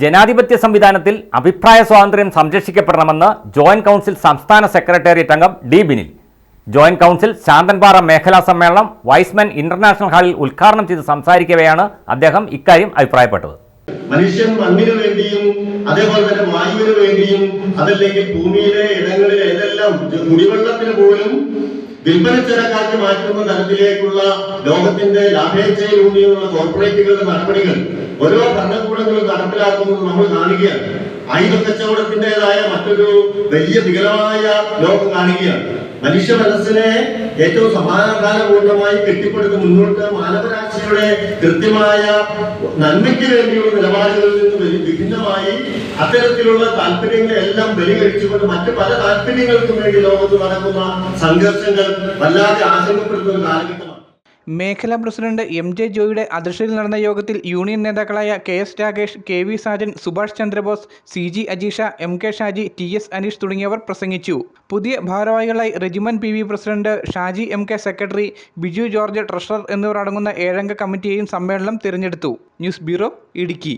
ജനാധിപത്യ സംവിധാനത്തിൽ അഭിപ്രായ സ്വാതന്ത്ര്യം സംരക്ഷിക്കപ്പെടണമെന്ന് ജോയിന്റ് കൗൺസിൽ സംസ്ഥാന സെക്രട്ടേറിയറ്റ് അംഗം D Binil. Joint council Santhanpara മേഖലാ സമ്മേളനം വൈസ്മെൻ ഇന്റർനാഷണൽ ഹാളിൽ ഉദ്ഘാടനം ചെയ്ത് സംസാരിക്കവെയാണ് അദ്ദേഹം ഇക്കാര്യം അഭിപ്രായപ്പെട്ടത്. മനുഷ്യൻ മണ്ണിനു വേണ്ടിയും അതേപോലെ തന്നെ വായുവിന് വേണ്ടിയും അതല്ലെങ്കിൽ ഭൂമിയിലെ ഇടങ്ങളിലെ ഏതെല്ലാം കുടിവെള്ളത്തിന് പോലും വിൽപ്പന ചരക്കാക്കി മാറ്റുന്ന തരത്തിലേക്കുള്ള ലോകത്തിന്റെ ലാഭേച്ഛയിലൂന്നിയുള്ള കോർപ്പറേറ്റുകളുടെ നടപടികൾ ഓരോ ഭരണകൂടങ്ങളും നടപ്പിലാക്കുന്നത് നമ്മൾ കാണുകയാണ്. ആയുധ കച്ചവടത്തിന്റെതായ മറ്റൊരു വലിയ വികലമായ ലോകം കാണുകയാണ്. മനുഷ്യ മനസ്സിനെ ഏറ്റവും സമാധാനപൂർണമായി കെട്ടിപ്പടുത്ത് മുന്നോട്ട് മാനവരാശിയുടെ കൃത്യമായ നന്മയ്ക്ക് വേണ്ടിയുള്ള നിലപാടുകളിൽ നിന്ന് വിഭിന്നമായി അത്തരത്തിലുള്ള താല്പര്യങ്ങളെല്ലാം ബലികഴിച്ചുകൊണ്ട് മറ്റ് പല താല്പര്യങ്ങൾക്കും വേണ്ടി ലോകത്ത് നടക്കുന്ന സംഘർഷങ്ങൾ വല്ലാതെ ആശങ്കപ്പെടുത്തുന്ന കാലഘട്ടമാണ്. മേഖലാ പ്രസിഡന്റ് എം ജെ ജോയിയുടെ അധ്യക്ഷതയിൽ നടന്ന യോഗത്തിൽ യൂണിയൻ നേതാക്കളായ K S Rakesh K V Sajan Subhash Chandrabose C G Ajeesha M K Shaji T S Aneesh തുടങ്ങിയവർ പ്രസംഗിച്ചു. പുതിയ ഭാരവാഹികളായി Rejiman P V president Shaji M K secretary Biju George treasurer എന്നിവർ അടങ്ങുന്ന ഏഴംഗ കമ്മിറ്റിയെയും സമ്മേളനം തിരഞ്ഞെടുത്തു. News bureau Idukki.